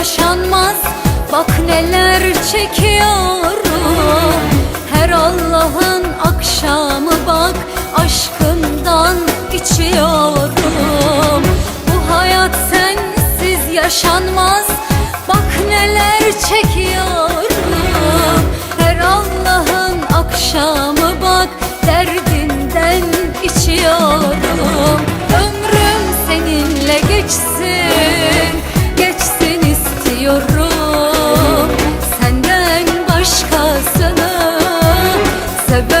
yaşanmaz. Bak neler çekiyorum. Her Allah'ın akşamı bak Aşkından Senden başkasını sevemiyorum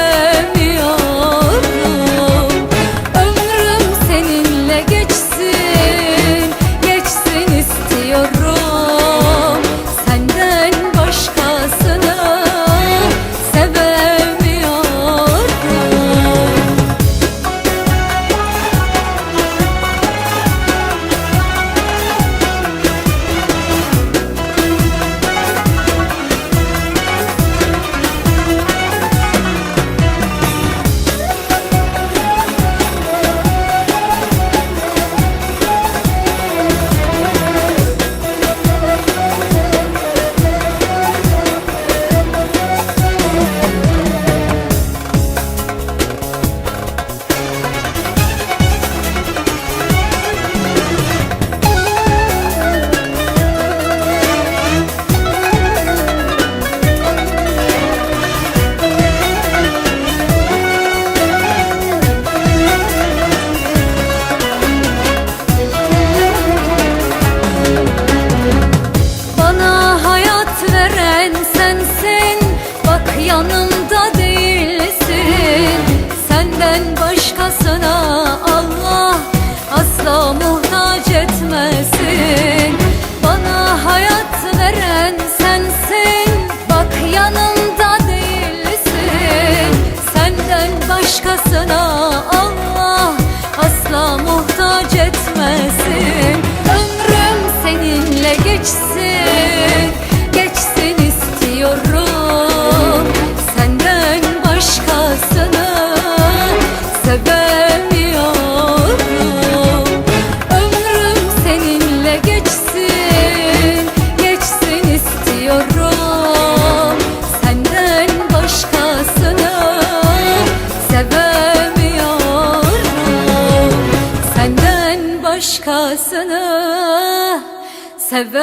etmesin Bana hayat veren sensin. Bak yanımda değilsin. Senden başkasına Allah asla muhtaç etmesin. Ömrüm seninle geçsin başkasını sevemiyorum